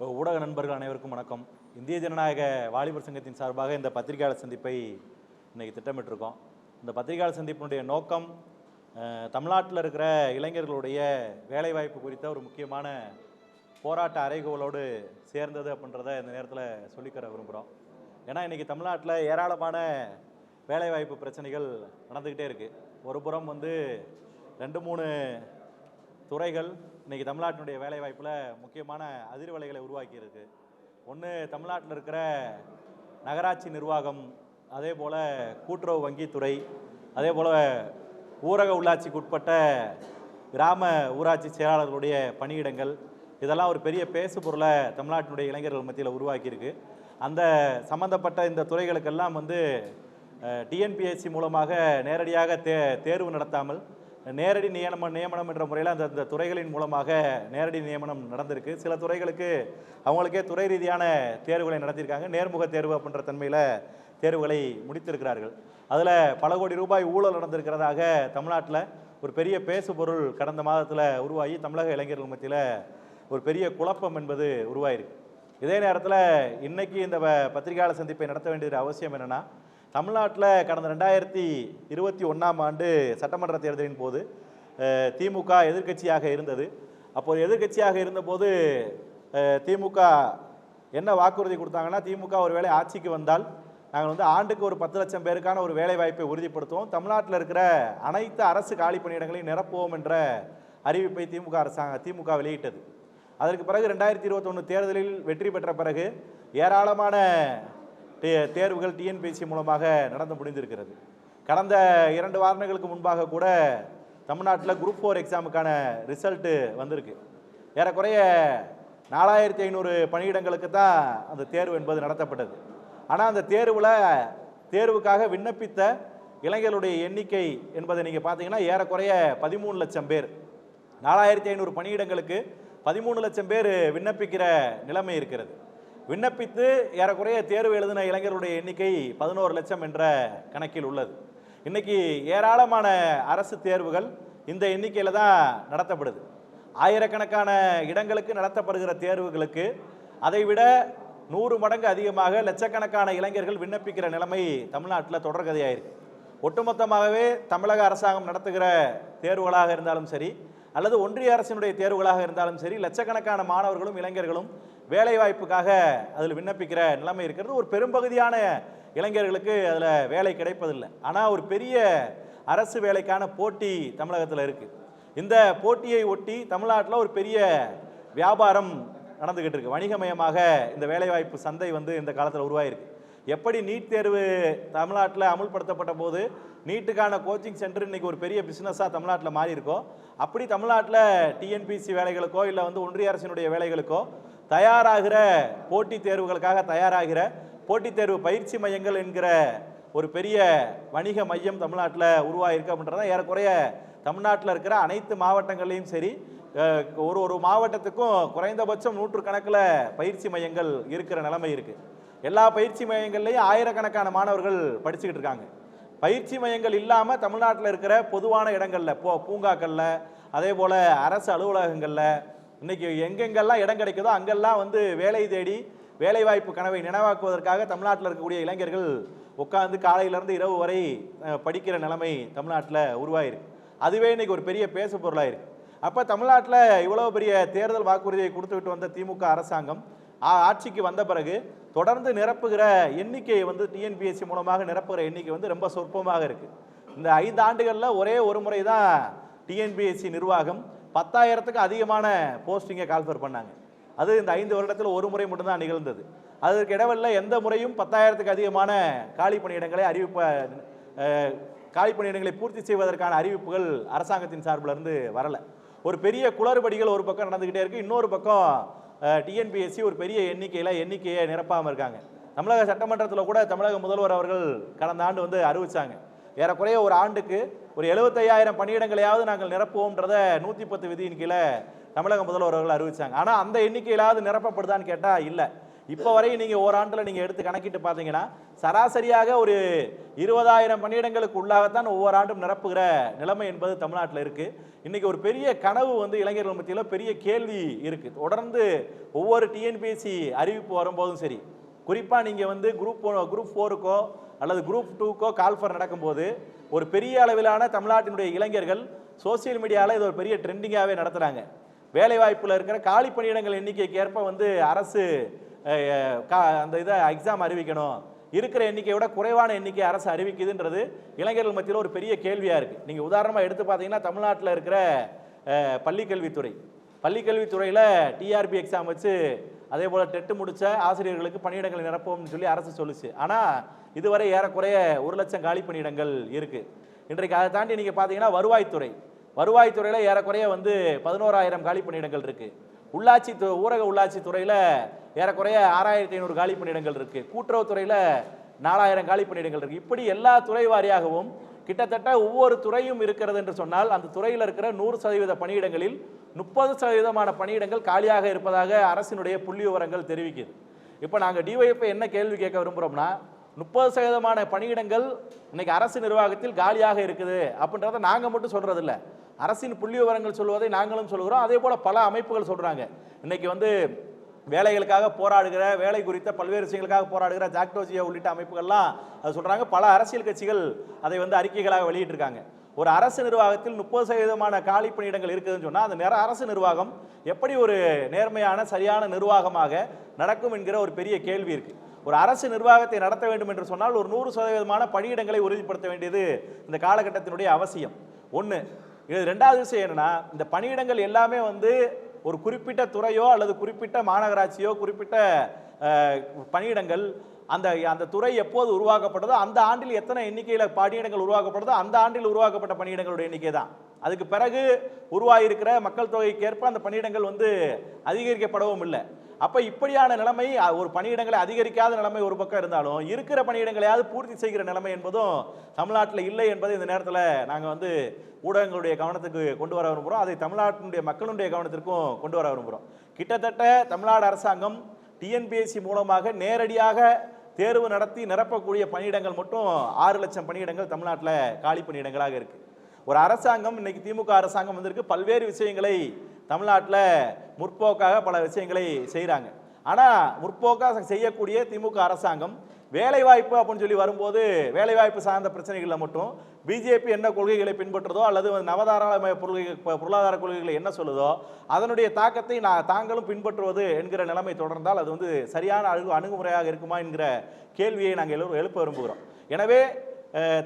ஊடக நண்பர்கள் அனைவருக்கும் வணக்கம். இந்திய ஜனநாயக வாலிபர் சங்கத்தின் சார்பாக இந்த பத்திரிகையாளர் சந்திப்பை இன்றைக்கி திட்டமிட்டிருக்கோம். இந்த பத்திரிகையாளர் சந்திப்பினுடைய நோக்கம் தமிழ்நாட்டில் இருக்கிற இளைஞர்களுடைய வேலைவாய்ப்பு குறித்த ஒரு முக்கியமான போராட்ட அறைகோலோடு சேர்ந்தது அப்படின்றத இந்த நேரத்தில் சொல்லிக்கிற விரும்புகிறோம் ஏன்னா இன்றைக்கி தமிழ்நாட்டில் ஏராளமான வேலைவாய்ப்பு பிரச்சனைகள் நடந்துக்கிட்டே இருக்குது ஒரு புறம் வந்து ரெண்டு மூணு துறைகள் இன்றைக்கி தமிழ்நாட்டினுடைய வேலைவாய்ப்பில் முக்கியமான அதிர்வலைகளை உருவாக்கியிருக்கு. ஒன்று தமிழ்நாட்டில் இருக்கிற நகராட்சி நிர்வாகம் அதே போல் கூட்டுறவு வங்கித்துறை அதே போல் ஊரக உள்ளாட்சிக்கு உட்பட்ட கிராம ஊராட்சி செயலாளர்களுடைய பணியிடங்கள் இதெல்லாம் ஒரு பெரிய பேசு பொருளை தமிழ்நாட்டினுடைய இளைஞர்கள் மத்தியில் உருவாக்கியிருக்கு. அந்த சம்பந்தப்பட்ட இந்த துறைகளுக்கெல்லாம் வந்து டிஎன்பிஎஸ்சி மூலமாக நேரடியாக தே தேர்வு நடத்தாமல் நேரடி நியமனம் நியமனம் என்ற முறையில் அந்த அந்த துறைகளின் மூலமாக நேரடி நியமனம் நடந்திருக்கு. சில துறைகளுக்கு அவங்களுக்கே துறை ரீதியான தேர்வுகளை நடத்தியிருக்காங்க. நேர்முக தேர்வு அப்படின்ற தன்மையில் தேர்வுகளை முடித்திருக்கிறார்கள். அதில் பல கோடி ரூபாய் ஊழல் நடந்திருக்கிறதாக தமிழ்நாட்டில் ஒரு பெரிய பேசு பொருள் கடந்த மாதத்தில் உருவாகி தமிழக இளைஞர்கள் மத்தியில் ஒரு பெரிய குழப்பம் என்பது உருவாயிருக்கு. இதே நேரத்தில் இன்றைக்கி இந்த பத்திரிகையாளர் சந்திப்பை நடத்த வேண்டியது அவசியம் என்னென்னா தமிழ்நாட்டில் கடந்த ரெண்டாயிரத்தி இருபத்தி ஒன்றாம் ஆண்டு சட்டமன்ற தேர்தலின் போது திமுக எதிர்க்கட்சியாக இருந்தது. அப்போது எதிர்க்கட்சியாக இருந்தபோது திமுக என்ன வாக்குறுதி கொடுத்தாங்கன்னா திமுக ஒரு வேளை ஆட்சிக்கு வந்தால் நாங்கள் வந்து ஆண்டுக்கு ஒரு பத்து லட்சம் பேருக்கான ஒரு வேலை வாய்ப்பை உறுதிப்படுத்துவோம். தமிழ்நாட்டில் இருக்கிற அனைத்து அரசு காலி பணியிடங்களையும் நிரப்புவோம் என்ற அறிவிப்பை திமுக அரசாங்க திமுக வெளியிட்டது. அதற்கு பிறகு ரெண்டாயிரத்தி இருபத்தொன்று தேர்தலில் வெற்றி பெற்ற பிறகு ஏராளமான தேர்வுகள் டிஎன்பிஎஸ்சி மூலமாக நடந்து முடிந்திருக்கிறது. கடந்த இரண்டு வாரங்களுக்கு முன்பாக கூட தமிழ்நாட்டில் குரூப் ஃபோர் எக்ஸாமுக்கான ரிசல்ட்டு வந்திருக்கு. ஏறக்குறைய நாலாயிரத்தி ஐநூறு பணியிடங்களுக்கு தான் அந்த தேர்வு என்பது நடத்தப்பட்டது. ஆனால் அந்த தேர்வில் தேர்வுக்காக விண்ணப்பித்த இளைஞர்களுடைய எண்ணிக்கை என்பதை நீங்கள் பார்த்தீங்கன்னா ஏறக்குறைய பதிமூணு லட்சம் பேர். நாலாயிரத்தி ஐநூறு பணியிடங்களுக்கு பதிமூணு லட்சம் பேர் விண்ணப்பிக்கிற நிலைமை இருக்கிறது. விண்ணப்பித்து ஏறக்குறைய தேர்வு எழுதின இளைஞர்களுடைய எண்ணிக்கை பதினோரு லட்சம் என்ற கணக்கில் உள்ளது. இன்றைக்கி ஏராளமான அரசு தேர்வுகள் இந்த எண்ணிக்கையில் தான் நடத்தப்படுது. ஆயிரக்கணக்கான இடங்களுக்கு நடத்தப்படுகிற தேர்வுகளுக்கு அதைவிட நூறு மடங்கு அதிகமாக லட்சக்கணக்கான இளைஞர்கள் விண்ணப்பிக்கிற நிலைமை தமிழ்நாட்டில் தொடர்கதையாயிருக்கு. ஒட்டுமொத்தமாகவே தமிழக அரசாங்கம் நடத்துகிற தேர்வுகளாக இருந்தாலும் சரி அல்லது ஒன்றிய அரசினுடைய தேர்வுகளாக இருந்தாலும் சரி லட்சக்கணக்கான மாணவர்களும் இளைஞர்களும் வேலைவாய்ப்புக்காக அதில் விண்ணப்பிக்கிற நிலைமை இருக்கிறது. ஒரு பெரும்பகுதியான இளைஞர்களுக்கு அதில் வேலை கிடைப்பதில்லை. ஆனால் ஒரு பெரிய அரசு வேலைக்கான போட்டி தமிழகத்தில் இருக்குது இந்த போட்டியை ஒட்டி தமிழ்நாட்டில் ஒரு பெரிய வியாபாரம் நடந்துக்கிட்டு இருக்கு. வணிகமயமாக இந்த வேலைவாய்ப்பு சந்தை வந்து இந்த காலத்தில் உருவாயிருக்கு. எப்படி நீட் தேர்வு தமிழ்நாட்டில் அமுல்படுத்தப்பட்ட போது நீட்டுக்கான கோச்சிங் சென்டர் இன்றைக்கி ஒரு பெரிய பிஸ்னஸாக தமிழ்நாட்டில் மாறி இருக்கோ அப்படி தமிழ்நாட்டில் டிஎன்பிசி வேலைகளுக்கோ இல்லை வந்து ஒன்றிய அரசினுடைய வேலைகளுக்கோ தயாராகிற போட்டித் தேர்வுகளுக்காக தயாராகிற போட்டித் தேர்வு பயிற்சி மையங்கள் என்கிற ஒரு பெரிய வணிக மையம் தமிழ்நாட்டில் உருவாகிருக்கு அப்படின்றத ஏறக்குறைய தமிழ்நாட்டில் இருக்கிற அனைத்து மாவட்டங்கள்லையும் சரி ஒரு ஒரு மாவட்டத்துக்கும் குறைந்தபட்சம் நூற்றுக்கணக்கில் பயிற்சி மையங்கள் இருக்கிற நிலைமை இருக்குது எல்லா பயிற்சி மையங்கள்லையும் ஆயிரக்கணக்கான மாணவர்கள் படிச்சுக்கிட்டு இருக்காங்க. பயிற்சி மையங்கள் இல்லாமல் தமிழ்நாட்டில் இருக்கிற பொதுவான இடங்களில் போ பூங்காக்களில் அதே போல் அரசு அலுவலகங்களில் இன்னைக்கு எங்கெங்கெல்லாம் இடம் கிடைக்குதோ அங்கெல்லாம் வந்து வேலை தேடி வேலைவாய்ப்பு கனவை நினைவாக்குவதற்காக தமிழ்நாட்டில் இருக்கக்கூடிய இளைஞர்கள் உட்காந்து காலையிலேருந்து இரவு வரை படிக்கிற நிலைமை தமிழ்நாட்டில் உருவாயிருக்கு. அதுவே இன்னைக்கு ஒரு பெரிய பேசு பொருளாயிருக்கு. அப்போ தமிழ்நாட்டில் இவ்வளோ பெரிய தேர்தல் வாக்குறுதியை கொடுத்துக்கிட்டு வந்த திமுக அரசாங்கம் ஆ- ஆட்சிக்கு வந்த பிறகு தொடர்ந்து நிரப்புகிற எண்ணிக்கை வந்து டிஎன்பிஎஸ்சி மூலமாக நிரப்புகிற எண்ணிக்கை வந்து ரொம்ப சொற்பமாக இருக்குது இந்த ஐந்து ஆண்டுகளில் ஒரே ஒரு முறை தான் டிஎன்பிஎஸ்சி நிர்வாகம் பத்தாயிரத்துக்கு அதிகமான போஸ்டிங்கை கால்ஃபர் பண்ணாங்க. அது இந்த ஐந்து வருடத்தில் ஒரு முறை மட்டும்தான் நிகழ்ந்தது. அதற்கு இடவெல்ல எந்த முறையும் பத்தாயிரத்துக்கு அதிகமான காலி பணியிடங்களை அறிவிப்ப காலி பணியிடங்களை பூர்த்தி செய்வதற்கான அறிவிப்புகள் அரசாங்கத்தின் சார்பில் இருந்து ஒரு பெரிய குளறுபடிகள் ஒரு பக்கம் நடந்துக்கிட்டே இருக்குது இன்னொரு பக்கம் டிஎன்பிஎஸ்சி ஒரு பெரிய எண்ணிக்கையில் எண்ணிக்கையை நிரப்பாமல் இருக்காங்க. தமிழக சட்டமன்றத்தில் கூட தமிழக முதல்வர் அவர்கள் கடந்த ஆண்டு வந்து அறிவித்தாங்க ஏறக்குறைய ஒரு ஆண்டுக்கு ஒரு எழுபத்தையாயிரம் பணியிடங்களையாவது நாங்கள் நிரப்புவோம்ன்றத நூற்றி பத்து விதியின் கீழே தமிழக முதல்வர் அவர்கள் அறிவிச்சாங்க. ஆனால் அந்த எண்ணிக்கையிலாவது நிரப்பப்படுதான்னு கேட்டால் இல்லை. இப்போ வரையும் நீங்கள் ஓராண்டில் நீங்கள் எடுத்து கணக்கிட்டு பார்த்தீங்கன்னா சராசரியாக ஒரு இருபதாயிரம் பணியிடங்களுக்கு உள்ளாகத்தான் ஒவ்வொரு ஆண்டும் நிரப்புகிற நிலைமை என்பது தமிழ்நாட்டில் இருக்குது இன்றைக்கி ஒரு பெரிய கனவு வந்து இளைஞர்கள் மத்தியில் பெரிய கேள்வி இருக்குது தொடர்ந்து ஒவ்வொரு டிஎன்பிஎஸ்சி அறிவிப்பு வரும்போதும் சரி குறிப்பாக நீங்கள் வந்து குரூப் குரூப் ஃபோருக்கோ அல்லது குரூப் டூக்கோ கால்ஃபர் நடக்கும்போது ஒரு பெரிய அளவிலான தமிழ்நாட்டினுடைய இளைஞர்கள் சோசியல் மீடியாவில் இது ஒரு பெரிய ட்ரெண்டிங்காகவே நடத்துகிறாங்க வேலைவாய்ப்பில் இருக்கிற காலி பணியிடங்கள் எண்ணிக்கைக்கு ஏற்ப வந்து அரசு கா- அந்த இதை எக்ஸாம் அறிவிக்கணும். இருக்கிற எண்ணிக்கையை விட குறைவான எண்ணிக்கை அரசு அறிவிக்குதுன்றது இளைஞர்கள் மத்தியில் ஒரு பெரிய கேள்வியாக இருக்குது நீங்கள் உதாரணமாக எடுத்து பார்த்தீங்கன்னா தமிழ்நாட்டில் இருக்கிற பள்ளிக்கல்வித்துறை. பள்ளிக்கல்வித்துறையில் டிஆர்பி எக்ஸாம் வச்சு அதே போல் டெட்டு முடித்த ஆசிரியர்களுக்கு பணியிடங்களை நிரப்போம்னு சொல்லி அரசு சொல்லுச்சு. ஆனால் இதுவரை ஏறக்குறைய ஒரு லட்சம் காலி பணியிடங்கள் இருக்குது இன்றைக்கு அதை தாண்டி நீங்கள் பார்த்தீங்கன்னா வருவாய்த்துறை. வருவாய்த்துறையில் ஏறக்குறைய வந்து பதினோராயிரம் காலி பணியிடங்கள் இருக்குது உள்ளாட்சி து- ஊரக உள்ளாட்சி துறையில் ஏறக்குறைய ஆறாயிரத்தி ஐநூறு காலி பணியிடங்கள் இருக்குது கூட்டுறவுத்துறையில் நாலாயிரம் காலி பணியிடங்கள் இருக்குது இப்படி எல்லா துறை வாரியாகவும் கிட்டத்தட்ட ஒவ்வொரு துறையும் இருக்கிறது என்று சொன்னால் அந்த துறையில் இருக்கிற நூறு சதவீத பணியிடங்களில் முப்பது சதவீதமான பணியிடங்கள் காலியாக இருப்பதாக அரசினுடைய புள்ளி விவரங்கள் தெரிவிக்குது. இப்போ நாங்கள் டிஒய்எஃப்ஐ என்ன கேள்வி கேட்க விரும்புகிறோம்னா முப்பது சதவீதமான பணியிடங்கள் இன்னைக்கு அரசு நிர்வாகத்தில் காலியாக இருக்குது அப்படின்றத நாங்கள் மட்டும் சொல்கிறதில்ல அரசின் புள்ளி விவரங்கள் சொல்வதை நாங்களும் சொல்கிறோம். அதே போல் பல அமைப்புகள் சொல்கிறாங்க இன்னைக்கு வந்து வேலைகளுக்காக போராடுகிற வேலை குறித்த பல்வேறு விஷயங்களுக்காக போராடுகிற ஜாக்டோஜியா உள்ளிட்ட அமைப்புகள்லாம் அது சொல்கிறாங்க பல அரசியல் கட்சிகள் அதை வந்து அறிக்கைகளாக வெளியிட்டிருக்காங்க. ஒரு அரசு நிர்வாகத்தில் முப்பது சதவீதமான காலி பணியிடங்கள் இருக்குதுன்னு சொன்னால் அந்த நேர அரசு நிர்வாகம் எப்படி ஒரு நேர்மையான சரியான நிர்வாகமாக நடக்கும் என்கிற ஒரு பெரிய கேள்வி இருக்குது ஒரு அரசு நிர்வாகத்தை நடத்த வேண்டும் என்று சொன்னால் ஒரு நூறு சதவீதமான பணியிடங்களை உறுதிப்படுத்த வேண்டியது இந்த காலகட்டத்தினுடைய அவசியம். ஒன்று இது ரெண்டாவது விஷயம் என்னென்னா இந்த பணியிடங்கள் எல்லாமே வந்து ஒரு குறிப்பிட்ட துறையோ அல்லது குறிப்பிட்ட மாநகராட்சியோ குறிப்பிட்ட பணியிடங்கள் அந்த அந்த துறை எப்போது உருவாக்கப்பட்டதோ அந்த ஆண்டில் எத்தனை எண்ணிக்கையில் பணியிடங்கள் உருவாக்கப்படுதோ அந்த ஆண்டில் உருவாக்கப்பட்ட பணியிடங்களுடைய எண்ணிக்கை தான் அதுக்கு பிறகு உருவாகியிருக்கிற மக்கள் தொகைக்கேற்ப அந்த பணியிடங்கள் வந்து அதிகரிக்கப்படவும் இல்லை. அப்போ இப்படியான நிலைமை ஒரு பணியிடங்களை அதிகரிக்காத நிலைமை ஒரு பக்கம் இருந்தாலும் இருக்கிற பணியிடங்களையாவது பூர்த்தி செய்கிற நிலைமை என்பதும் தமிழ்நாட்டில் இல்லை என்பதை இந்த நேரத்தில் நாங்கள் வந்து ஊடகங்களுடைய கவனத்துக்கு கொண்டு வர விரும்புகிறோம் அதை தமிழ்நாட்டினுடைய மக்களுடைய கவனத்திற்கும் கொண்டு வர விரும்புகிறோம் கிட்டத்தட்ட தமிழ்நாடு அரசாங்கம் டிஎன்பிஎஸ்சி மூலமாக நேரடியாக தேர்வு நடத்தி நிரப்பக்கூடிய பணியிடங்கள் மட்டும் ஆறு லட்சம் பணியிடங்கள் தமிழ்நாட்டில் காலி பணியிடங்களாக இருக்குது ஒரு அரசாங்கம் இன்னைக்கு திமுக அரசாங்கம் வந்திருக்கு. பல்வேறு விஷயங்களை தமிழ்நாட்டில் முற்போக்காக பல விஷயங்களை செய்கிறாங்க ஆனால் முற்போக்காக செய்யக்கூடிய திமுக அரசாங்கம் வேலைவாய்ப்பு அப்படின்னு சொல்லி வரும்போது வேலைவாய்ப்பு சார்ந்த பிரச்சனைகளில் மட்டும் பிஜேபி என்ன கொள்கைகளை பின்பற்றுதோ அல்லது நவதாராளமய கொள்கை பொருளாதார கொள்கைகளை என்ன சொல்லுதோ அதனுடைய தாக்கத்தை நான் தாங்களும் பின்பற்றுவது என்கிற நிலைமை தொடர்ந்தால் அது வந்து சரியான அணுகுமுறையாக இருக்குமா என்கிற கேள்வியை நாங்கள் எல்லோரும் எழுப்ப விரும்புகிறோம். எனவே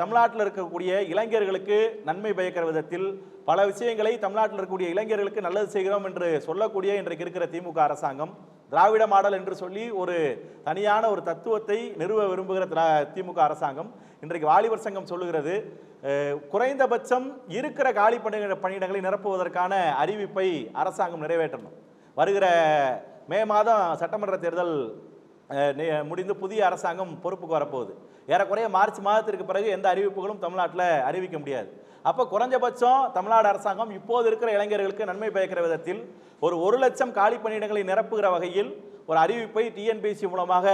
தமிழ்நாட்டில் இருக்கக்கூடிய இளைஞர்களுக்கு நன்மை பயக்கிற விதத்தில் பல விஷயங்களை தமிழ்நாட்டில் இருக்கக்கூடிய இளைஞர்களுக்கு நல்லது செய்கிறோம் என்று சொல்லக்கூடிய இன்றைக்கு இருக்கிற திமுக அரசாங்கம் திராவிட மாடல் என்று சொல்லி ஒரு தனியான ஒரு தத்துவத்தை நிறுவ விரும்புகிற திமுக அரசாங்கம் இன்றைக்கு வாலிபர் சங்கம் சொல்லுகிறது. குறைந்தபட்சம் இருக்கிற காலி பணியிட பணியிடங்களை நிரப்புவதற்கான அறிவிப்பை அரசாங்கம் நிறைவேற்றணும். வருகிற மே மாதம் சட்டமன்ற தேர்தல் முடிந்து புதிய அரசாங்கம் பொறுப்புக்கு வரப்போகுது. ஏறக்குறைய மார்ச் மாதத்திற்கு பிறகு எந்த அறிவிப்புகளும் தமிழ்நாட்டில் அறிவிக்க முடியாது. அப்போ குறைஞ்சபட்சம் தமிழ்நாடு அரசாங்கம் இப்போது இருக்கிற இளைஞர்களுக்கு நன்மை பயக்கிற விதத்தில் ஒரு ஒரு லட்சம் காலி பணியிடங்களை நிரப்புகிற வகையில் ஒரு அறிவிப்பை டிஎன்பிஎஸ்சி மூலமாக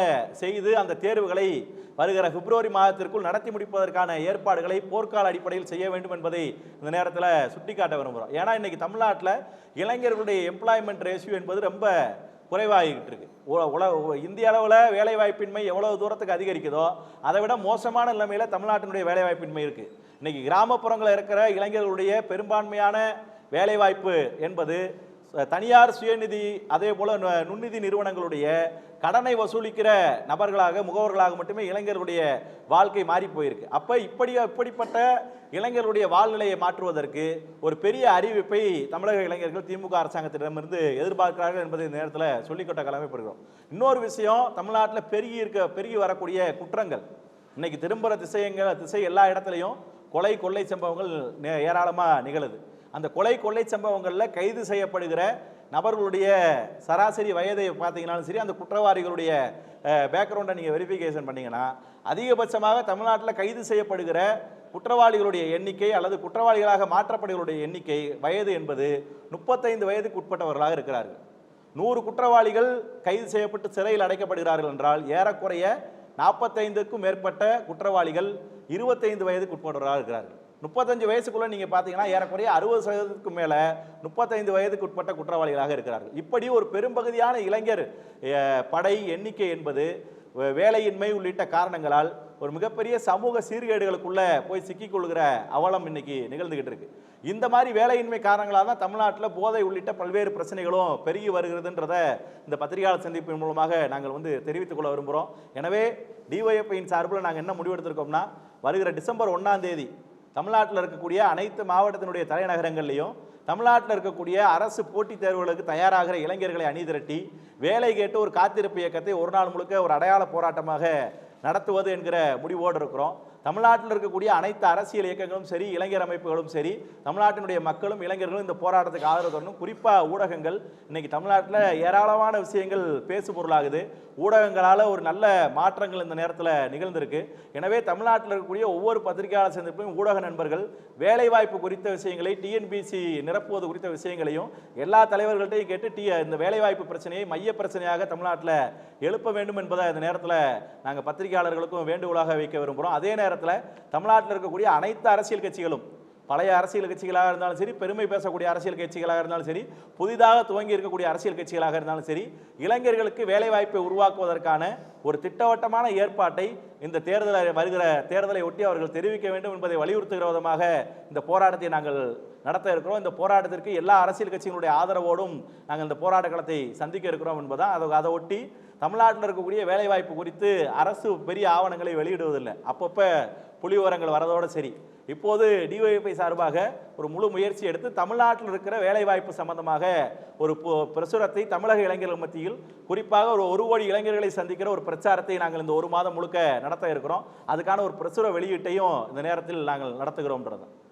செய்து அந்த தேர்வுகளை வருகிற பிப்ரவரி மாதத்திற்குள் நடத்தி முடிப்பதற்கான ஏற்பாடுகளை போர்க்கால அடிப்படையில் செய்ய வேண்டும் என்பதை இந்த நேரத்தில் சுட்டிக்காட்ட விரும்புகிறோம் ஏன்னா இன்னைக்கு தமிழ்நாட்டில் இளைஞர்களுடைய எம்ப்ளாய்மெண்ட் ரேஷியோ என்பது ரொம்ப குறைவாகிக்கிட்டு இருக்கு. உல- இந்திய அளவில் வேலைவாய்ப்பின்மை எவ்வளவு தூரத்துக்கு அதிகரிக்குதோ அதை விட மோசமான நிலைமையில் தமிழ்நாட்டினுடைய வேலைவாய்ப்பின்மை இருக்கு. இன்னைக்கு கிராமப்புறங்களில் இருக்கிற இளைஞர்களுடைய பெரும்பான்மையான வேலைவாய்ப்பு என்பது தனியார் சுயநிதி அதே போல நுண்ணிதி நிறுவனங்களுடைய கடனை வசூலிக்கிற நபர்களாக முகவர்களாக மட்டுமே இளைஞர்களுடைய வாழ்க்கை மாறி போயிருக்கு. அப்ப இப்படி இப்படிப்பட்ட இளைஞர்களுடைய வாழ்நிலையை மாற்றுவதற்கு ஒரு பெரிய அறிவிப்பை தமிழக இளைஞர்கள் திமுக அரசாங்கத்திடமிருந்து எதிர்பார்க்கிறார்கள் என்பதை இந்த நேரத்தில் சொல்லிக்கொட்ட கடமைப்படுகிறோம் இன்னொரு விஷயம் தமிழ்நாட்டில் பெருகி இருக்க பெருகி வரக்கூடிய குற்றங்கள். இன்னைக்கு திரும்புகிற திசையங்கள் திசை எல்லா இடத்துலையும் கொலை கொள்ளை சம்பவங்கள் ஏராளமாக நிகழுது. அந்த கொலை கொள்ளை சம்பவங்களில் கைது செய்யப்படுகிற நபர்களுடைய சராசரி வயதை பார்த்தீங்கன்னாலும் சரி அந்த குற்றவாளிகளுடைய பேக்ரவுண்டை நீங்கள் வெரிஃபிகேஷன் பண்ணிங்கன்னா அதிகபட்சமாக தமிழ்நாட்டில் கைது செய்யப்படுகிற குற்றவாளிகளுடைய எண்ணிக்கை அல்லது குற்றவாளிகளாக மாற்றப்படுகளுடைய எண்ணிக்கை வயது என்பது முப்பத்தைந்து வயதுக்கு உட்பட்டவர்களாக இருக்கிறார்கள். நூறு குற்றவாளிகள் கைது செய்யப்பட்டு சிறையில் அடைக்கப்படுகிறார்கள் என்றால் ஏறக்குறைய நாற்பத்தைந்துக்கும் மேற்பட்ட குற்றவாளிகள் இருபத்தைந்து வயதுக்கு உட்பட்டவர்களாக இருக்கிறார்கள். முப்பத்தஞ்சு வயசுக்குள்ள நீங்க பார்த்தீங்கன்னா ஏறக்குறைய அறுபது சதவீதத்துக்கு மேல முப்பத்தைந்து வயதுக்கு உட்பட்ட குற்றவாளிகளாக இருக்கிறார்கள். இப்படி ஒரு பெரும்பகுதியான இளைஞர் படை எண்ணிக்கை என்பது வேலையின்மை உள்ளிட்ட காரணங்களால் ஒரு மிகப்பெரிய சமூக சீர்கேடுகளுக்குள்ள போய் சிக்கிக்கொள்கிற அவலம் இன்னைக்கு நிகழ்ந்துகிட்டு இருக்கு. இந்த மாதிரி வேலையின்மை காரணங்களால் தான் தமிழ்நாட்டில் போதை உள்ளிட்ட பல்வேறு பிரச்சனைகளும் பெருகி வருகிறதுன்றத இந்த பத்திரிகையாளர் சந்திப்பின் மூலமாக நாங்கள் வந்து தெரிவித்துக் கொள்ள விரும்புகிறோம் எனவே டிஒஎஃப்ஐயின் சார்பில் நாங்கள் என்ன முடிவெடுத்திருக்கோம்னா வருகிற டிசம்பர் ஒன்றாம் தேதி தமிழ்நாட்டில் இருக்கக்கூடிய அனைத்து மாவட்டத்தினுடைய தலைநகரங்கள்லையும் தமிழ்நாட்டில் இருக்கக்கூடிய அரசு போட்டித் தேர்வுகளுக்கு தயாராகிற இளைஞர்களை அணிதிரட்டி வேலை கேட்டு ஒரு காத்திருப்பு இயக்கத்தை ஒரு நாள் முழுக்க ஒரு அடையாள போராட்டமாக நடத்துவது என்கிற முடிவோடு இருக்கிறோம். தமிழ்நாட்டில் இருக்கக்கூடிய அனைத்து அரசியல் இயக்கங்களும் சரி இளைஞர் அமைப்புகளும் சரி தமிழ்நாட்டினுடைய மக்களும் இளைஞர்களும் இந்த போராட்டத்துக்கு ஆதரவு தரணும். குறிப்பாக ஊடகங்கள். இன்னைக்கு தமிழ்நாட்டில் ஏராளமான விஷயங்கள் பேசு பொருளாகுது ஊடகங்களால் ஒரு நல்ல மாற்றங்கள் இந்த நேரத்தில் நிகழ்ந்திருக்கு. எனவே தமிழ்நாட்டில் இருக்கக்கூடிய ஒவ்வொரு பத்திரிகையாளர் சந்திப்பிலும் ஊடக நண்பர்கள் வேலைவாய்ப்பு குறித்த விஷயங்களை டிஎன்பிசி நிரப்புவது குறித்த விஷயங்களையும் எல்லா தலைவர்கள்ட்டையும் கேட்டு டி இந்த வேலைவாய்ப்பு பிரச்சனையை மைய பிரச்சனையாக தமிழ்நாட்டில் எழுப்ப வேண்டும் என்பதை இந்த நேரத்தில் நாங்கள் பத்திரிகையாளர்களுக்கும் வேண்டுகோளாக வைக்க விரும்புகிறோம் அதே நேரம் நேரத்தில் தமிழ்நாட்டில் இருக்கக்கூடிய அனைத்து அரசியல் கட்சிகளும் பழைய அரசியல் கட்சிகளாக இருந்தாலும் சரி பெருமை பேசக்கூடிய அரசியல் கட்சிகளாக இருந்தாலும் சரி புதிதாக துவங்கி இருக்கக்கூடிய அரசியல் கட்சிகளாக இருந்தாலும் சரி இளைஞர்களுக்கு வேலைவாய்ப்பை உருவாக்குவதற்கான ஒரு திட்டவட்டமான ஏற்பாட்டை இந்த தேர்தலை வருகிற தேர்தலை ஒட்டி அவர்கள் தெரிவிக்க வேண்டும் என்பதை வலியுறுத்துகிற விதமாக இந்த போராட்டத்தை நாங்கள் நடத்த இருக்கிறோம். இந்த போராட்டத்திற்கு எல்லா அரசியல் கட்சிகளுடைய ஆதரவோடும் நாங்கள் இந்த போராட்ட களத்தை சந்திக்க இருக்கிறோம் என்பதான் அதை அதை ஒட்டி தமிழ்நாட்டில் இருக்கக்கூடிய வேலைவாய்ப்பு குறித்து அரசு பெரிய ஆவணங்களை வெளியிடுவதில்லை. அப்பப்போ புள்ளி விவரங்கள் வரதோடு சரி. இப்போது டிஒய்எஃப்ஐ சார்பாக ஒரு முழு முயற்சி எடுத்து தமிழ்நாட்டில் இருக்கிற வேலைவாய்ப்பு சம்பந்தமாக ஒரு பிரசுரத்தை தமிழக இளைஞர்கள் மத்தியில் குறிப்பாக ஒரு ஒரு கோடி இளைஞர்களை சந்திக்கிற ஒரு பிரச்சாரத்தை நாங்கள் இந்த ஒரு மாதம் முழுக்க நடத்த இருக்கிறோம். அதுக்கான ஒரு பிரசுர வெளியீட்டையும் இந்த நேரத்தில் நாங்கள் நடத்துகிறோம்ன்றது.